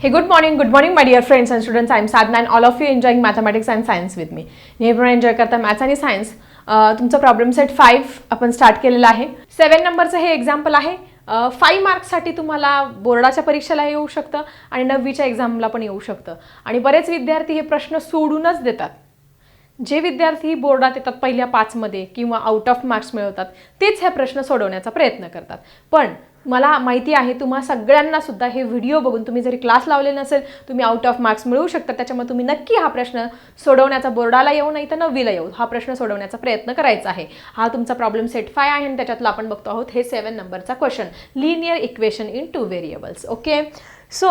Hey, good morning, good morning, my dear friends and students. I'm Sadhna and all of you enjoying mathematics and science with me. नेहमी enjoy करता maths आणि science तुमचं problem set five आपण start केलेला आहे. सेवन नंबरचं हे example आहे. फाईव्ह मार्क्ससाठी तुम्हाला बोर्डाच्या परीक्षेला येऊ शकतं आणि नववीच्या एक्झामला पण येऊ शकतं. आणि बरेच विद्यार्थी हे प्रश्न सोडूनच देतात. जे विद्यार्थी बोर्डात येतात पहिल्या पाचमध्ये किंवा आउट ऑफ मार्क्स मिळवतात तेच हे प्रश्न सोडवण्याचा प्रयत्न करतात. पण मला माहिती आहे तुम्हा सगळ्यांना सुद्धा हे व्हिडिओ बघून तुम्ही जरी क्लास लावले नसेल तुम्ही आउट ऑफ मार्क्स मिळवू शकता. त्याच्यामुळे तुम्ही नक्की हा प्रश्न सोडवण्याचा बोर्डाला येऊ नाही तर नववीला येऊ. हा प्रश्न सोडवण्याचा प्रयत्न करायचा आहे. हा तुमचा प्रॉब्लेम सेट फाय आहे आणि त्याच्यातला आपण बघतो आहोत हे सेवन नंबरचा question linear equation in two variables okay so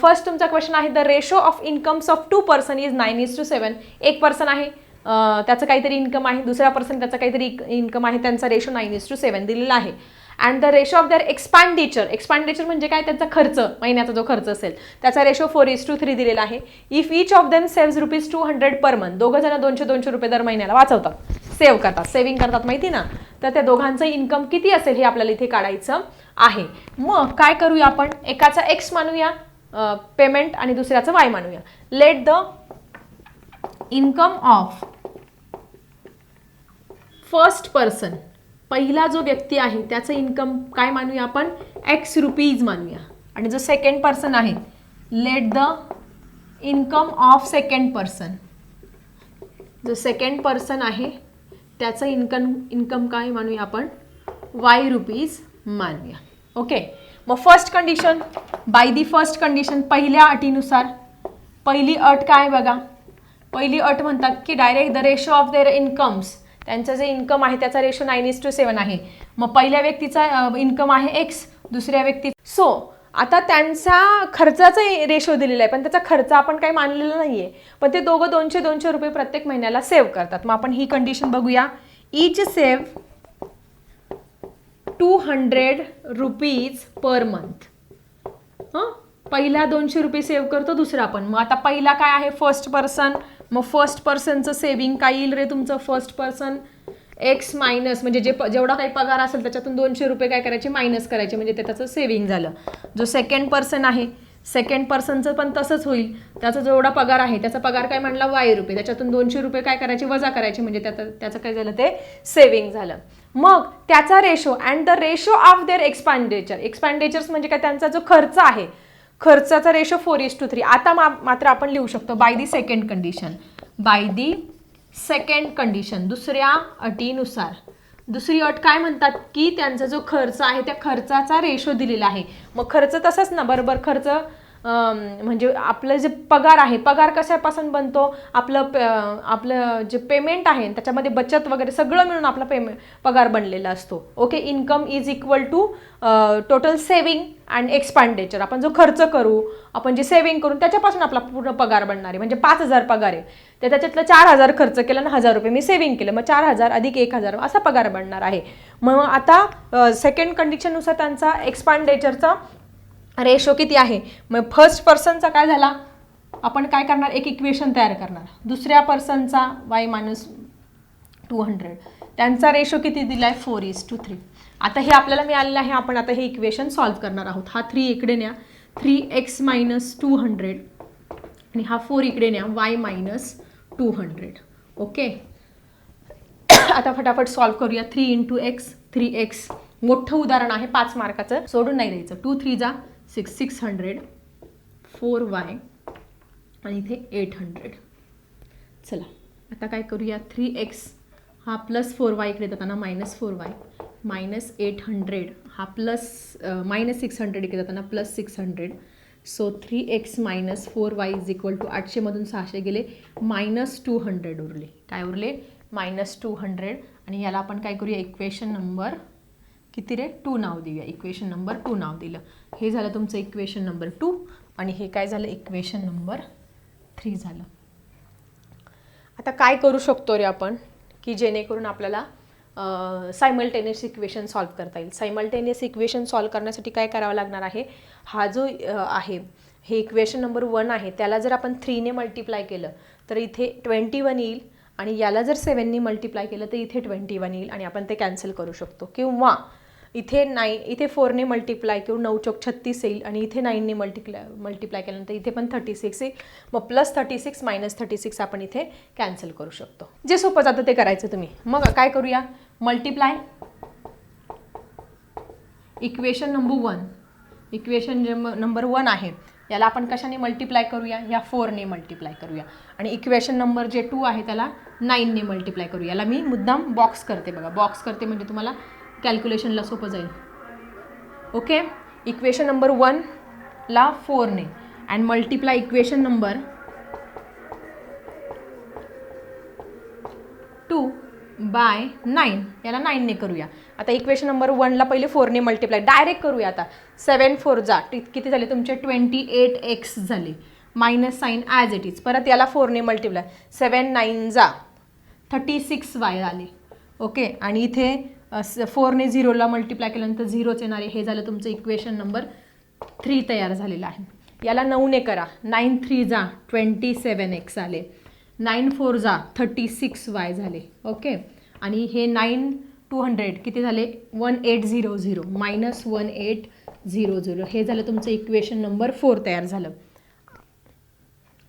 first तुमचा क्वेश्चन आहे the ratio of incomes of two person is nine is two seven एक पर्सन आहे त्याचं काहीतरी इन्कम आहे. दुसरा पर्सन त्याचा काहीतरी इन्कम आहे त्यांचा ratio nine is two seven दिलेला आहे. अँड द रेशो ऑफ दर एक्सपांडिचर एक्सपांडिचर म्हणजे काय? त्यांचा खर्च महिन्याचा जो खर्च असेल त्याचा ratio four is two three दिलेला आहे. If each of them saves rupees two hundred per month दोघं जण दोनशे दोनशे रुपये दर महिन्याला वाचवतात. सेव्ह करतात. सेव्हिंग करतात माहिती ना? तर त्या दोघांचं इन्कम किती असेल हे आपल्याला इथे काढायचं आहे. मग काय करूया आपण? एकाचा एक्स मानूया पेमेंट आणि दुसऱ्याचं वाय मानूया. Let the income of first person पहिला जो व्यक्ती आहे त्याचं इन्कम काय मानूया आपण? एक्स रुपीज मानूया. आणि जो सेकंड पर्सन आहे let the income of second person जो सेकंड पर्सन आहे त्याचं इन्कम इन्कम काय मानूया आपण? वाय रुपीज मानूया. ओके मग first condition by the first condition पहिल्या अटीनुसार पहिली अट काय बघा? पहिली अट म्हणतात की direct the ratio of their incomes त्यांचं जे इन्कम आहे त्याचा ratio nine is two seven आहे. मग पहिल्या व्यक्तीचा इन्कम आहे एक्स दुसऱ्या व्यक्ती सो आता त्यांचा खर्चाचा रेशो दिलेला आहे पण त्याचा खर्च आपण काही मानलेला नाही आहे पण ते दोघं दोनशे दोनशे रुपये प्रत्येक महिन्याला सेव्ह करतात. मग आपण ही कंडिशन बघूया. Each save two hundred rupees per month हां? पहिला दोनशे रुपये सेव्ह करतो दुसरा पण. मग आता पहिला काय आहे? फर्स्ट पर्सन मग फर्स्ट पर्सनचं सेव्हिंग काय येईल रे तुमचं? फर्स्ट पर्सन एक्स मायनस म्हणजे जे प जेवढा काही पगार असेल त्याच्यातून दोनशे रुपये काय करायचे? मायनस करायचे. म्हणजे ते त्याचं सेव्हिंग झालं. जो सेकंड पर्सन आहे सेकंड पर्सनचं पण तसंच होईल. त्याचा जेवढा पगार आहे त्याचा पगार काय म्हणला वाय रुपये. त्याच्यातून दोनशे रुपये काय करायचे? वजा करायचे. म्हणजे त्याचं त्याचं काय झालं? ते सेव्हिंग झालं. मग त्याचा ratio and the ratio of their expenditure expenditures म्हणजे काय? त्यांचा जो खर्च आहे खर्चाचा ratio four is two three आता मा मात्र आपण लिहू शकतो by the second condition by the second condition दुसऱ्या अटीनुसार. दुसरी अट काय म्हणतात? की त्यांचा जो खर्च आहे त्या खर्चाचा रेशो दिलेला आहे. मग खर्च तसाच ना बरोबर? खर्च म्हणजे आपलं जे पगार आहे पगार कशापासून बनतो? आपलं प आपलं जे पेमेंट आहे त्याच्यामध्ये बचत वगैरे सगळं मिळून आपला पेमेंट पगार बनलेला असतो. Okay income is equal to total saving and expenditure आपण जो खर्च करू आपण जे सेव्हिंग करू त्याच्यापासून आपला पूर्ण पगार बनणार आहे. म्हणजे पाच हजार पगार आहे. तर त्याच्यातलं चार हजार खर्च केलं आणि हजार रुपये मी सेव्हिंग केलं. मग चार हजार अधिक एक हजार असा पगार बनणार आहे. मग आता सेकंड कंडिशननुसार त्यांचा एक्सपांडेचरचा रेशो किती आहे? मग फर्स्ट पर्सनचा काय झाला? आपण काय करणार? एक इक्वेशन तयार करणार. दुसऱ्या पर्सनचा वाय मायनस टू हंड्रेड त्यांचा रेशो किती दिला आहे फोर इज टू थ्री आता हे आपल्याला मिळालेलं आहे. आपण आता हे इक्वेशन सॉल्व्ह करणार आहोत. हा थ्री इकडे न्या. Three x minus two hundred आणि हा फोर इकडे न्या. Y minus two hundred okay आता फटाफट सॉल्व्ह करूया. Three into x three x मोठं उदाहरण आहे. पाच मार्काचं. सोडून नाही द्यायचं. टू थ्री जा. Six six hundred four y आणि इथे एट हंड्रेड. चला आता काय करूया? थ्री एक्स हा प्लस फोर वाय इकडे जाताना minus four y. Minus eight hundred हा प्लस मायनस सिक्स हंड्रेड इकडे जाताना plus six hundred. So three x minus four y is equal to आठशेमधून सहाशे गेले मायनस टू हंड्रेड उरले. काय उरले? Minus two hundred. आणि याला आपण काय करूया? इक्वेशन नंबर किती रे? टू नाव देऊया इक्वेशन नंबर टू नाव दिलं. हे झालं तुमचं इक्वेशन नंबर टू आणि हे काय झालं? इक्वेशन नंबर थ्री झालं. आता काय करू शकतो रे आपण? की जेणेकरून आपल्याला सायमल्टेनियस इक्वेशन सॉल्व्ह करता येईल. सायमल्टेनियस इक्वेशन सॉल्व्ह करण्यासाठी काय करावं लागणार आहे? हा जो आहे हे इक्वेशन नंबर वन आहे त्याला जर आपण थ्रीने मल्टिप्लाय केलं तर इथे ट्वेंटी वन येईल आणि याला जर सेवननी मल्टिप्लाय केलं तर इथे ट्वेंटी वन येईल आणि आपण ते कॅन्सल करू शकतो. किंवा इथे नाई इथे फोरने मल्टिप्लाय करू नऊ चौक छत्तीस येईल आणि इथे नाईनने मल्टिप्लाय मल्टिप्लाय केल्यानंतर इथे पण थर्टी सिक्स येईल. मग plus thirty six minus thirty six आपण इथे कॅन्सल करू शकतो. जे सोपं जातं ते करायचं तुम्ही. मग काय करूया? Multiply equation number one equation जे नंबर वन आहे. याला आपण कशाने मल्टिप्लाय करूया? या फोरने मल्टिप्लाय करूया. आणि इक्वेशन नंबर जे टू आहे त्याला नाईनने मल्टिप्लाय करूया. याला मी मुद्दाम बॉक्स करते बघा. बॉक्स करते म्हणजे तुम्हाला कॅल्क्युलेशनला सोपं जाईल. ओके? इक्वेशन नंबर वनला फोरने and multiply equation number two by nine याला नाईनने करूया. आता इक्वेशन नंबर वनला पहिले फोरने मल्टिप्लाय डायरेक्ट करूया आता. सेवन फोर जा. किती झाले तुमचे? ट्वेंटी एट एक्स झाले. Minus sign as it is परत याला फोरने मल्टिप्लाय सेवन नाईन जा. थर्टी सिक्स वाय आले. ओके आणि इथे फोरने झिरोला मल्टिप्लाय केल्यानंतर झिरोच आहे हे झालं तुमचं इक्वेशन नंबर थ्री तयार झालेलं आहे. याला नऊने करा. नाईन थ्री जा ट्वेंटी सेवन एक्स आले. नाईन फोर जा थर्टी सिक्स वाय झाले. ओके आणि हे नाईन टू हंड्रेड किती झाले? One eight zero zero minus one eight zero zero हे झालं तुमचं इक्वेशन नंबर फोर तयार झालं.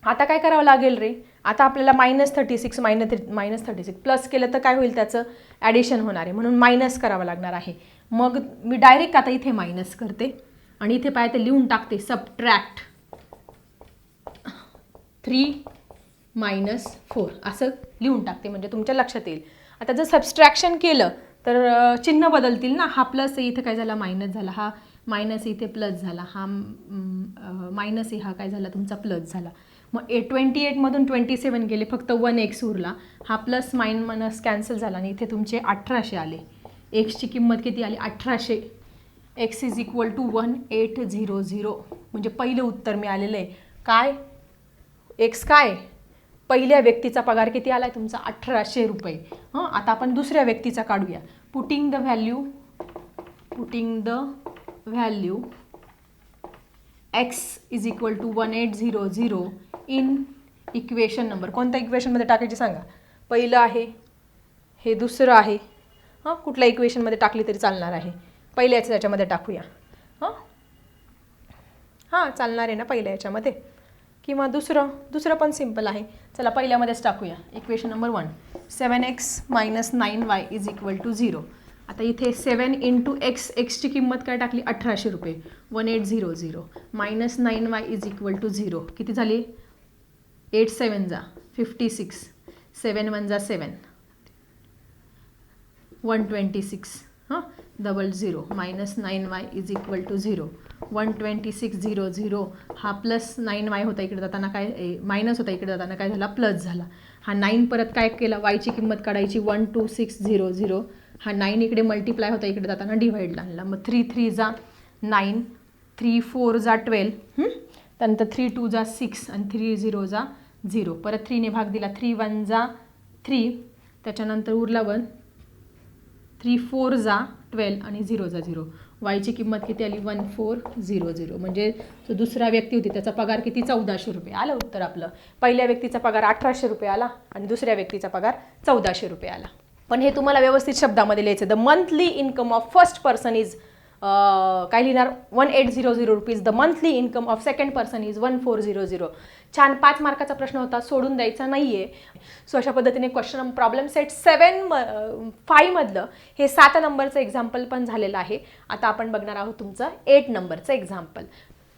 आता काय करावं लागेल रे? आता आपल्याला minus thirty six minus three minus thirty six plus केलं तर काय होईल त्याचं? ॲडिशन होणार आहे. म्हणून मायनस करावं लागणार आहे. मग मी डायरेक्ट आता इथे मायनस करते. आणि इथे पाय ते लिहून टाकते. सबट्रॅक्ट थ्री मायनस फोर असं लिहून टाकते. म्हणजे तुमच्या लक्षात येईल. आता जर सबस्ट्रॅक्शन केलं तर चिन्ह बदलतील ना? हा प्लस इथं काय झाला? मायनस झाला. हा मायनस इथे प्लस झाला. हा मायनस हा काय झाला? तुमचा प्लस झाला. मग ए ट्वेंटी एटमधून ट्वेंटी सेवन गेले फक्त वन एक्स उरला हा प्लस माइन मनस कॅन्सल झाला आणि इथे तुमचे अठराशे आले. एक्सची किंमत किती आली? अठराशे. X is equal to one eight zero zero म्हणजे पहिलं उत्तर मिळालेलं आहे. काय? एक्स काय? पहिल्या व्यक्तीचा पगार किती आला आहे तुमचा? अठराशे रुपये. हां? आता आपण दुसऱ्या व्यक्तीचा काढूया. Putting the value putting the value x is equal to one eight zero zero in equation number कोणत्या इक्वेशनमध्ये टाकायचे सांगा? पहिलं आहे हे दुसरं आहे हां? कुठल्या इक्वेशनमध्ये टाकली तरी चालणार आहे? पहिल्याच याच्यामध्ये टाकूया. हां? हां चालणार आहे ना पहिल्या याच्यामध्ये? किंवा दुसरं? दुसरं पण सिंपल आहे. चला पहिल्यामध्येच टाकूया. Equation number one seven x minus nine y is equal to zero आता इथे सेवन इंटू एक्स एक्सची किंमत काय टाकली? अठराशे रुपये. One eight zero zero minus nine y is equal to zero किती झाली? एट सेवन जा. फिफ्टी सिक्स सेवन वन जा सेवन वन ट्वेंटी सिक्स हां? Double zero minus nine y is equal to zero one twenty six zero zero हा plus nine y होता इकडे जाताना काय? मायनस होता इकडे जाताना काय झाला? प्लस झाला. हा नाईन परत काय केला? वायची किंमत काढायची. One two six zero zero हा नाईन इकडे मल्टिप्लाय होता इकडे जाताना डिवाइडला आणला मग थ्री थ्री जा नाईन थ्री फोर जा ट्वेल्व त्यानंतर थ्री टू जा सिक्स आणि थ्री झिरो जा झिरो परत थ्रीने भाग दिला थ्री वन जा थ्री त्याच्यानंतर उरला वन थ्री फोर जा ट्वेल्व आणि झिरो जा झिरो वायची किंमत किती आली? वन फोर झिरो झिरो म्हणजे जो दुसरा व्यक्ती होती त्याचा पगार किती? चौदाशे रुपये. आलं उत्तर आपलं. पहिल्या व्यक्तीचा पगार अठराशे रुपये आला आणि दुसऱ्या व्यक्तीचा पगार चौदाशे रुपये आला. पण हे तुम्हाला व्यवस्थित शब्दामध्ये लिहायचं the monthly income of first person is काय लिहिणार? One eight zero zero rupees the monthly income of second person is one four zero zero छान पाच मार्काचा प्रश्न होता सोडून द्यायचा नाही आहे सो अशा पद्धतीने क्वेश्चन प्रॉब्लेम सेट सेवन म फाईव्हमधलं हे सात नंबरचं एक्झाम्पल पण झालेलं आहे. आता आपण बघणार आहोत तुमचं एट नंबरचं एक्झाम्पल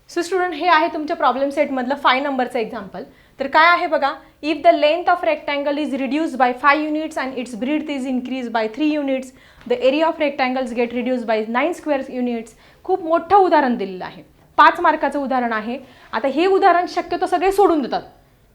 सो स्टुडंट हे आहे तुमच्या प्रॉब्लेम सेटमधलं फाय नंबरचं एक्झाम्पल तर काय आहे बघा if the length of rectangle is reduce by five units and its breadth is increase by three units the area of rectangles get reduce by nine square units खूप मोठं उदाहरण दिलेलं आहे. पाच मार्काचं उदाहरण आहे. आता हे उदाहरण शक्यतो सगळे सोडून देतात.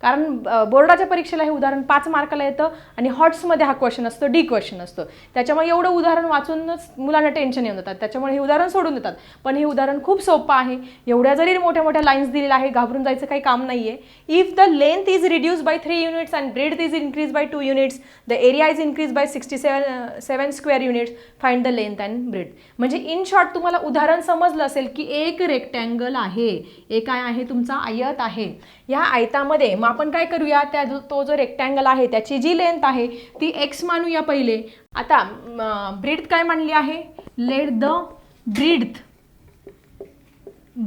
कारण बोर्डाच्या परीक्षेला हे उदाहरण पाच मार्काला येतं आणि हॉट्समध्ये हा क्वेश्चन असतो डी क्वेश्चन असतो. त्याच्यामुळे एवढं उदाहरण वाचूनच मुलांना टेन्शन येऊन जातात. त्याच्यामुळे हे उदाहरण सोडून देतात. पण हे उदाहरण खूप सोपं आहे. एवढ्या जरी मोठ्या मोठ्या लाईन्स दिलेल्या आहे घाबरून जायचं काही काम नाही आहे if the length is reduce by three units and breadth is increase by two units the area is increase by sixty seven seven square units find the length and breadth म्हणजे in short तुम्हाला उदाहरण समजलं असेल की एक rectangle आहे. एक काय आहे तुमचा आयत आहे. या आयतामध्ये मग आपण काय करूया? त्या जो तो जो रेक्टँगल आहे त्याची जी लेंथ आहे ती एक्स मानूया पहिले. आता ब्रीड काय मानली आहे? Let the breadth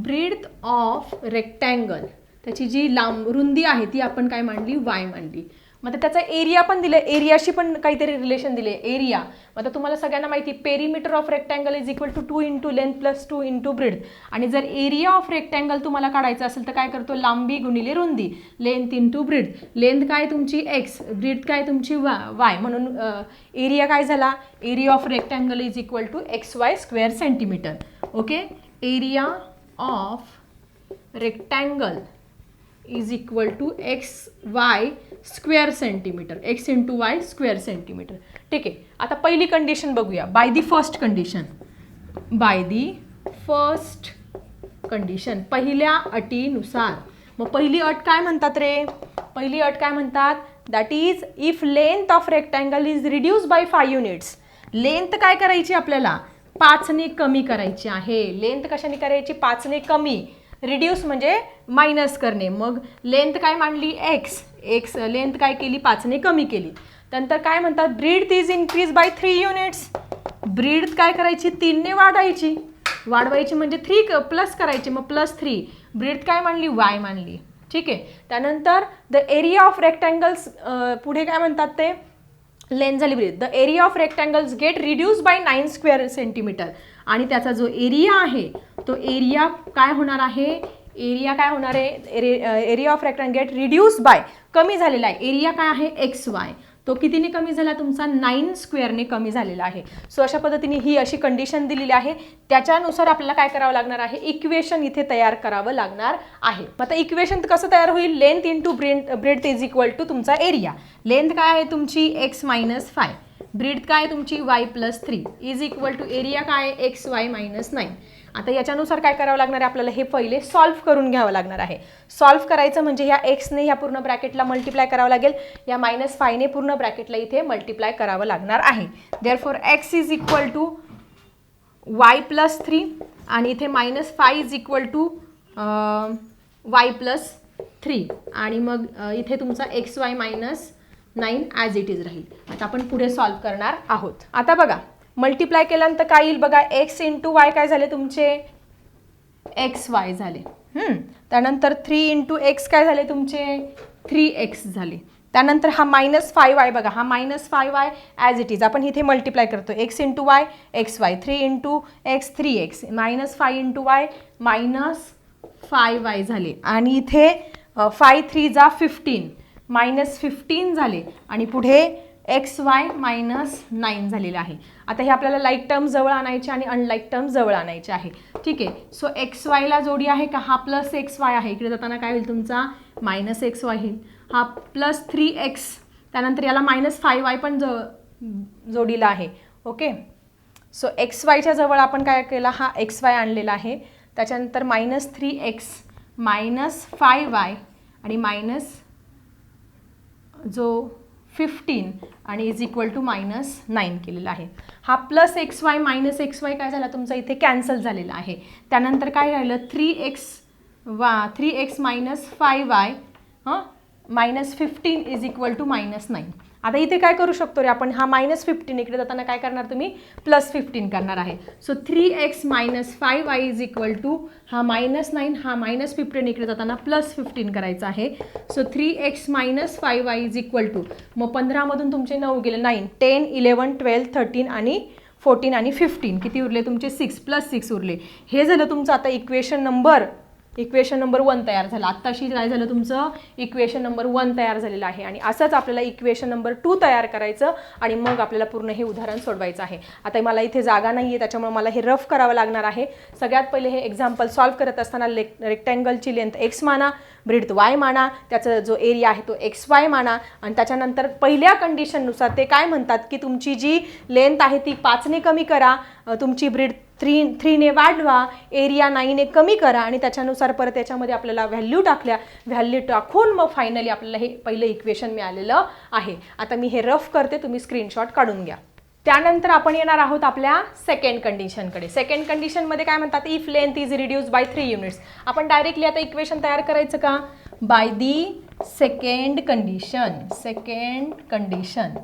breadth of rectangle त्याची जी लांब रुंदी आहे ती आपण काय मांडली वाय मांडली मग आता त्याचा एरिया पण दिलं एरियाशी पण काहीतरी रिलेशन दिले एरिया मग आता तुम्हाला सगळ्यांना माहिती perimeter of rectangle is equal to two into length plus two into breadth आणि जर एरिया ऑफ रेक्टँगल तुम्हाला काढायचं असेल तर काय करतो? लांबी गुणिले रुंदी. लेंथ इंटू ब्रिड लेंथ काय तुमची? एक्स ब्रिड काय तुमची? वा वाय म्हणून एरिया काय झाला? Area of rectangle is equal to x y square centimeter okay area of rectangle is equal to x y square centimeter x into y square centimeter. ठीक आहे आता पहिली कंडिशन बघूया. By the first condition by the first condition पहिल्या अटीनुसार. मग पहिली अट काय म्हणतात रे? पहिली अट काय म्हणतात? That is if length of rectangle is reduce by five units length काय करायची आपल्याला? पाचने कमी करायची आहे. लेंथ कशाने करायची? पाचने कमी. रिड्यूस म्हणजे मायनस करणे. मग लेंथ काय मांडली? एक्स एक्स लेंथ काय केली पाचने कमी केली. नंतर काय म्हणतात breadth is increase by three units breadth काय करायची? तीनने वाढायची. वाढवायची म्हणजे थ्री प्लस करायची मग प्लस थ्री ब्रीड काय मांडली? वाय मांडली. ठीक आहे? त्यानंतर द एरिया ऑफ रेक्टँगल्स पुढे काय म्हणतात ते? लेंथ झाली breadth the area of rectangles get reduce by nine square centimeter आणि त्याचा जो एरिया आहे तो एरिया काय होणार आहे? एरिया काय होणार आहे? Area of rectangle get reduce by कमी झालेला आहे. एरिया काय आहे? एक्स वाय तो कितीने कमी झाला? तुमचा नाईन स्क्वेअरने कमी झालेला आहे. सो अशा पद्धतीने ही अशी कंडिशन दिलेली आहे. त्याच्यानुसार आपल्याला काय करावं लागणार आहे? इक्वेशन इथे तयार करावं लागणार आहे. मग आता इक्वेशन कसं तयार होईल? Length into breadth breadth is equal to तुमचा एरिया लेंथ काय आहे तुमची? एक्स मायनस फाय ब्रीड काय तुमची? Y plus three is equal to area काय आहे? एक्स वाय मायनस नाईन आता याच्यानुसार काय करावं लागणार आहे आपल्याला? हे पहिले सॉल्व्ह करून घ्यावं लागणार आहे. सॉल्व्ह करायचं म्हणजे ह्या एक्सने ह्या पूर्ण ब्रॅकेटला मल्टिप्लाय करावं लागेल. या मायनस फायने पूर्ण ब्रॅकेटला इथे मल्टिप्लाय करावं लागणार आहे. Therefore x is equal to y plus three आणि इथे minus five is equal to y plus three आणि मग इथे तुमचा x y minus nine as it is राहील. आता आपण पुढे सॉल्व्ह करणार आहोत. आता बघा. मल्टिप्लाय केल्यानंतर काय येईल बघा? एक्स इंटू वाय काय झाले तुमचे? एक्स वाय झाले. त्यानंतर थ्री इंटू एक्स काय झाले तुमचे? थ्री एक्स झाले. त्यानंतर हा मायनस फाय वाय बघा. हा minus five y as it is आपण इथे मल्टिप्लाय करतो. X into y x y three into x three x minus five into y minus five y झाले. आणि इथे फाय थ्री जा फिफ्टीन मायनस फिफ्टीन झाले. आणि पुढे एक्स वाय मायनस नाईन झालेलं आहे. आता हे आपल्याला लाईक टर्म जवळ आणायचे आणि अनलाईक टर्म जवळ आणायचे आहे. ठीक आहे? सो एक्स वायला जोडी आहे का? हा प्लस एक्स वाय आहे. इकडे जाताना काय होईल तुमचा? मायनस एक्स वाय होईल हा प्लस थ्री एक्स त्यानंतर याला मायनस फाय वाय पण ज जोडीला आहे. ओके सो एक्स वायच्या जवळ आपण काय केला? हा एक्स वाय आणलेला आहे. त्याच्यानंतर minus three x minus five y आणि मायनस जो फिफ्टीन आणि is equal to minus nine केलेला आहे. हा plus x y minus x y काय झाला? तुमचा इथे कॅन्सल झालेला आहे. त्यानंतर काय राहिलं? थ्री एक्स वा three x minus five y हां? Minus fifteen is equal to minus nine आता इथे काय करू शकतो रे आपण? हा मायनस फिफ्टीन इकडे जाताना काय करणार तुम्ही? प्लस फिफ्टीन करणार आहे. So three x minus five y is equal to हा मायनस नाईन हा मायनस फिफ्टीन इकडे जाताना प्लस फिफ्टीन करायचा आहे. So three x minus five y is equal to मग पंधरामधून तुमचे नऊ गेले nine ten eleven twelve thirteen आणि फोर्टीन आणि फिफ्टीन किती उरले तुमचे? सिक्स प्लस सिक्स उरले. हे झालं तुमचं आता equation number equation number one तयार झालं. आत्ताशी काय झालं तुमचं? इक्वेशन नंबर वन तयार झालेलं आहे. आणि असंच आपल्याला इक्वेशन नंबर टू तयार करायचं आणि मग आपल्याला पूर्ण हे उदाहरण सोडवायचं आहे. आता मला इथे जागा नाही आहे त्याच्यामुळे मला हे रफ करावं लागणार आहे. सगळ्यात पहिले हे एक्झाम्पल सॉल्व्ह करत असताना लेक रेक्टँगलची लेंथ एक्स माना ब्रिड वाय माना त्याचा जो एरिया आहे तो एक्स वाय माना. आणि त्याच्यानंतर पहिल्या कंडिशननुसार ते काय म्हणतात की तुमची जी लेंथ आहे ती पाचने कमी करा तुमची ब्रिड थ्री थ्रीने वाढवा एरिया नाईने कमी करा आणि त्याच्यानुसार परत त्याच्यामध्ये आपल्याला व्हॅल्यू टाकल्या. व्हॅल्यू टाकून मग फायनली आपल्याला हे पहिलं इक्वेशन मिळालेलं आहे. आता मी हे रफ करते तुम्ही स्क्रीनशॉट काढून घ्या. त्यानंतर आपण येणार आहोत आपल्या सेकंड कंडिशनकडे सेकंड कंडिशनमध्ये काय म्हणतात? If length is reduce by three units आपण डायरेक्टली आता इक्वेशन तयार करायचं का? By the second condition second condition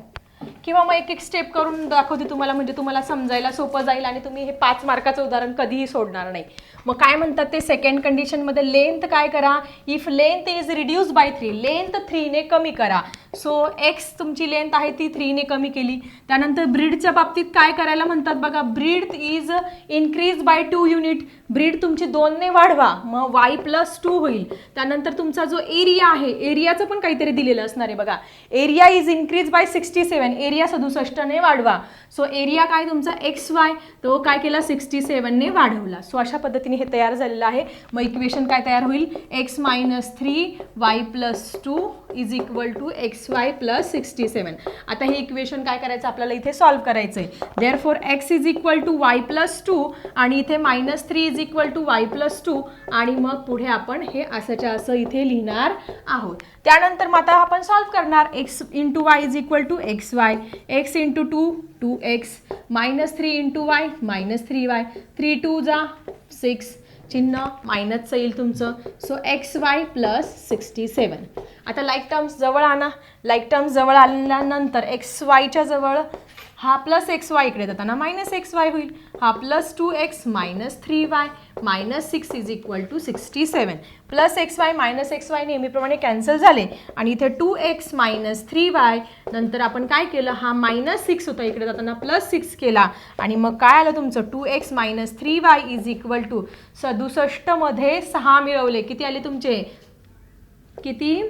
किंवा मग एक एक स्टेप करून दाखवते तुम्हाला म्हणजे तुम्हाला समजायला सोपं जाईल आणि तुम्ही हे पाच मार्काचं उदाहरण कधीही सोडणार नाही. मग काय म्हणतात ते सेकंड कंडिशनमध्ये लेंथ काय करा? If length is reduce by three length थ्रीने कमी करा. सो एक्स तुमची लेंथ आहे ती थ्रीने कमी केली. त्यानंतर ब्रीडच्या बाबतीत काय करायला म्हणतात बघा? Breadth is increase by two unit breadth तुमची दोनने वाढवा. मग वाय प्लस टू होईल. त्यानंतर तुमचा जो एरिया आहे एरियाचं पण काहीतरी दिलेलं असणार आहे बघा. Area is increase by sixty seven area सदुसष्टने वाढवा. सो एरिया काय तुमचा? एक्स वाय तो काय केला? सिक्स्टी सेवनने वाढवला. सो अशा पद्धतीने हे तयार झालेलं आहे. मग इक्वेशन काय तयार होईल? X minus three y plus two is equal to x y plus sixty seven आता हे इक्वेशन काय करायचं? आपल्याला इथे सॉल्व्ह करायचं आहे therefore x is equal to y plus two आणि इथे minus three is equal to y plus two आणि मग पुढे आपण हे असंच्या असं इथे लिहिणार आहोत. त्यानंतर मग आता आपण सॉल्व्ह करणार. X into y is equal to x y x into two two x minus three into y minus three y three two जा सिक्स चिन्ह मायनसचं येईल तुमचं. So x y plus sixty seven आता लाईक टर्म्स जवळ आणा. Like terms जवळ आल्यानंतर एक्स वायच्या जवळ हा प्लस एक्स वाय इकडे जाताना मायनस एक्स वाय होईल. हा plus two x minus three y minus six is equal to sixty seven plus x y minus x y नेहमीप्रमाणे कॅन्सल झाले. आणि इथे two x minus three y नंतर आपण काय केलं? हा मायनस सिक्स होता इकडे जाताना प्लस सिक्स केला. आणि मग काय आलं तुमचं? Two x minus three y is equal to सदुसष्टमध्ये सहा मिळवले. किती आले तुमचे? किती?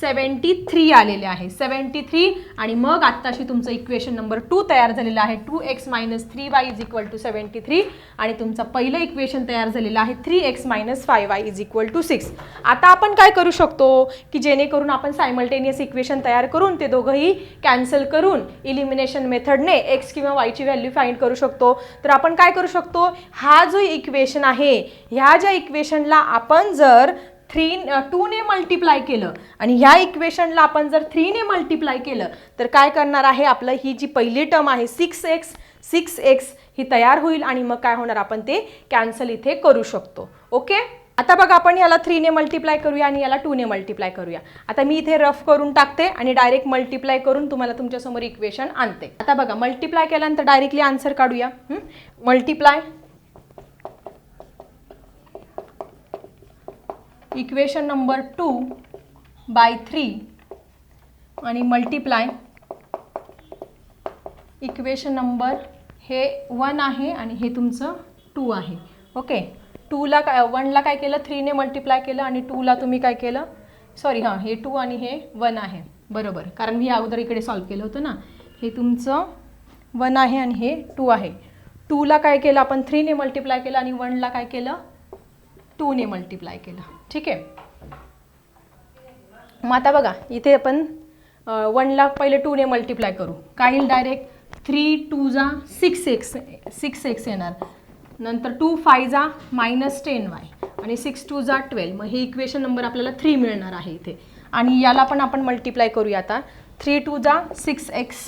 सेवन्टी थ्री आलेले आहे. सेवन्टी थ्री आणि मग आत्ताशी तुमचं इक्वेशन नंबर टू तयार झालेलं आहे. Two x minus three y is equal to seventy three आणि तुमचं पहिलं इक्वेशन तयार झालेलं आहे. Three x minus five y is equal to six आता आपण काय करू शकतो? की जेणेकरून आपण सायमल्टेनियस इक्वेशन तयार करून ते दोघंही कॅन्सल करून इलिमिनेशन मेथडने एक्स किंवा वायची व्हॅल्यू फाईंड करू शकतो. तर आपण काय करू शकतो? हा जो इक्वेशन आहे ह्या ज्या इक्वेशनला आपण जर थ्री टूने मल्टिप्लाय केलं. आणि ह्या इक्वेशनला आपण जर थ्रीने मल्टिप्लाय केलं तर काय करणार आहे आपलं? ही जी पहिली टर्म आहे सिक्स एक्स सिक्स एक्स ही तयार होईल आणि मग काय होणार? आपण ते कॅन्सल इथे करू शकतो. ओके आता बघा आपण याला थ्रीने मल्टिप्लाय करूया आणि याला टूने मल्टिप्लाय करूया. आता मी इथे रफ करून टाकते आणि डायरेक्ट मल्टिप्लाय करून तुम्हाला तुमच्यासमोर इक्वेशन आणते. आता बघा मल्टिप्लाय केल्यानंतर डायरेक्टली आन्सर काढूया. Multiply equation number two by three आणि मल्टिप्लाय. इक्वेशन नंबर हे वन आहे आणि हे तुमचं टू आहे. ओके? टूला काय वनला काय केलं? थ्रीने मल्टिप्लाय केलं आणि टूला तुम्ही काय केलं? सॉरी हां हे टू आणि हे वन आहे. बरोबर. कारण मी अगोदर इकडे सॉल्व केलं होतं ना. हे तुमचं वन आहे आणि हे टू आहे. टूला काय केलं आपण? थ्रीने मल्टिप्लाय केलं आणि वनला काय केलं? टूने मल्टिप्लाय केलं. ठीक आहे? मग आता बघा इथे आपण वनला पहिले टूने मल्टिप्लाय करू. काय येईल डायरेक्ट थ्री टू जा सिक्स एक्स सिक्स एक्स येणार. नंतर टू फाय जा मायनस टेन वाय आणि सिक्स टू जा ट्वेल्व मग हे इक्वेशन नंबर आपल्याला थ्री मिळणार आहे इथे. आणि याला पण आपण मल्टिप्लाय करूया आता. थ्री टू जा सिक्स एक्स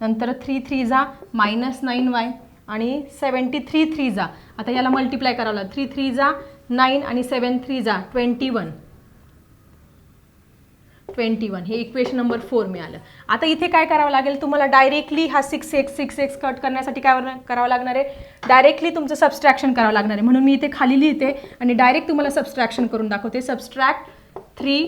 नंतर थ्री थ्री जा मायनस नाईन वाय आणि सेवन्टी थ्री थ्री जा आता याला मल्टिप्लाय करावं लागेल. थ्री थ्री जा नाईन आणि सेवन थ्री जा ट्वेंटी वन. ट्वेंटी वन हे इक्वेशन नंबर फोर मिळालं. आता इथे काय करावं लागेल? तुम्हाला डायरेक्टली हा six x six x cut करण्यासाठी काय करावं लागणार आहे? डायरेक्टली तुमचं सबस्ट्रॅक्शन करावं लागणार आहे. म्हणून मी इथे खाली लिहिते आणि डायरेक्ट तुम्हाला सबस्ट्रॅक्शन करून दाखवते. Subtract three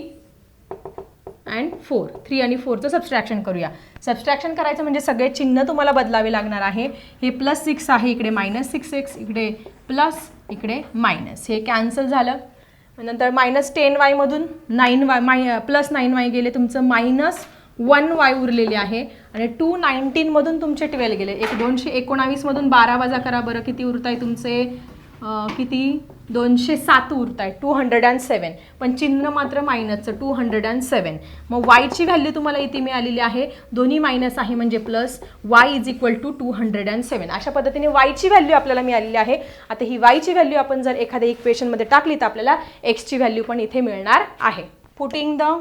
and four three आणि फोरचं सबस्ट्रॅक्शन करूया. सबस्ट्रॅक्शन करायचं म्हणजे सगळे चिन्ह तुम्हाला बदलावे लागणार आहे. हे प्लस सिक्स आहे इकडे मायनस सिक्स एक्स इकडे प्लस इकडे मायनस. हे कॅन्सल झालं. नंतर मायनस टेन वायमधून नाईन वाय माय प्लस नाईन वाय गेले. तुमचं मायनस वन वाय उरलेले आहे. आणि टू नाईन्टीनमधून तुमचे ट्वेल्व गेले. एक दोनशे एकोणावीसमधून बारा वजा करा. बरं किती उरत आहे तुमचे किती? दोनशे सात उरत आहे टू हंड्रेड अँड सेवन पण चिन्ह मात्र मायनसचं टू हंड्रेड अँड सेवन मग वायची व्हॅल्यू तुम्हाला इथे मिळालेली आहे. दोन्ही मायनस आहे म्हणजे plus y is equal to two hundred and seven अशा पद्धतीने वायची व्हॅल्यू आपल्याला मिळालेली आहे. आता ही वायची व्हॅल्यू आपण जर एखाद्या इक्वेशनमध्ये टाकली तर आपल्याला एक्सची व्हॅल्यू पण इथे मिळणार आहे. Putting the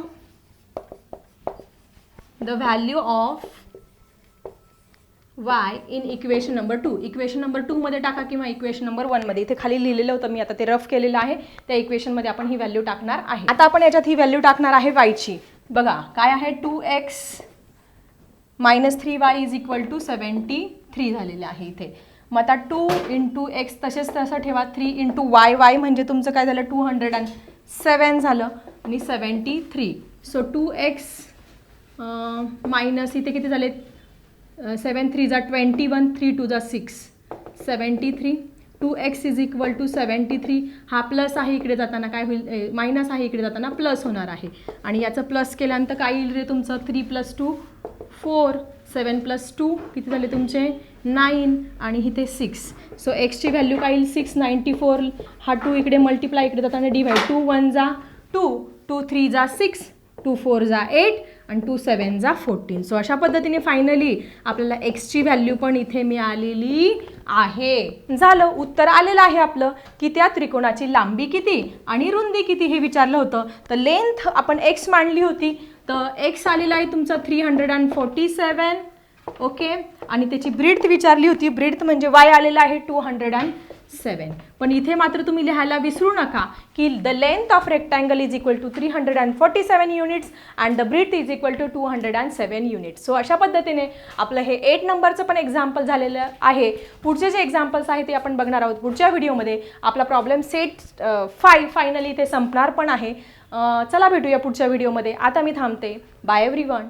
the value of y in equation number two equation number टूमध्ये टाका किंवा इक्वेशन नंबर वनमध्ये इथे खाली लिहिलेलं होतं मी आता ते रफ केलेलं आहे. त्या इक्वेशनमध्ये आपण ही व्हॅल्यू टाकणार आहे. आता आपण याच्यात ही व्हॅल्यू टाकणार आहे वायची बघा काय आहे? Two x minus three y is equal to seventy three झालेलं आहे इथे. मग आता टू इंटू एक्स तसेच तसं ठेवा. थ्री इंटू वाय वाय म्हणजे तुमचं काय झालं? टू हंड्रेड अँड सेवन झालं. आणि seventy three so two x minus इथे किती झाले? सेवन थ्री जा ट्वेंटी वन थ्री टू जा six. Seventy three two x is equal to seventy three. हा प्लस आहे इकडे जाताना काय होईल? मायनस आहे इकडे जाताना प्लस होणार आहे. आणि याचं प्लस केल्यानंतर काय येईल रे तुमचं? Three plus two four. Seven plus two किती झाले तुमचे? नाईन. आणि इथे सिक्स. सो एक्सची व्हॅल्यू काय येईल? Six ninety four. हा टू इकडे मल्टिप्लाय इकडे जाताना डिवाईड टू वन जा टू. टू थ्री जा सिक्स. टू फोर जा एट. आणि टू सेवन जा फोर्टीन सो अशा पद्धतीने फायनली आपल्याला एक्सची व्हॅल्यू पण इथे मिळालेली आहे. झालं. उत्तर आलेलं आहे आपलं की त्या त्रिकोणाची लांबी किती आणि रुंदी किती हे विचारलं होतं. तर लेंथ आपण एक्स मांडली होती. तर एक्स आलेला आहे तुमचा three hundred and forty seven okay आणि त्याची ब्रिड्थ विचारली होती. ब्रिड्थ म्हणजे वाय आलेला आहे टू हंड्रेड अँड सेवन पण इथे मात्र तुम्ही लिहायला विसरू नका की the length of rectangle is equal to three hundred and forty seven units and the breadth is equal to two hundred and seven units so अशा पद्धतीने आपलं हे एट नंबरचं पण एक्झाम्पल झालेलं आहे. पुढचे जे एक्झाम्पल्स आहे ते आपण बघणार आहोत. पुढच्या व्हिडिओमध्ये आपला प्रॉब्लेम सेट फाय फायनली ते संपणार पण आहे. चला भेटूया पुढच्या व्हिडिओमध्ये आता मी थांबते. Bye every one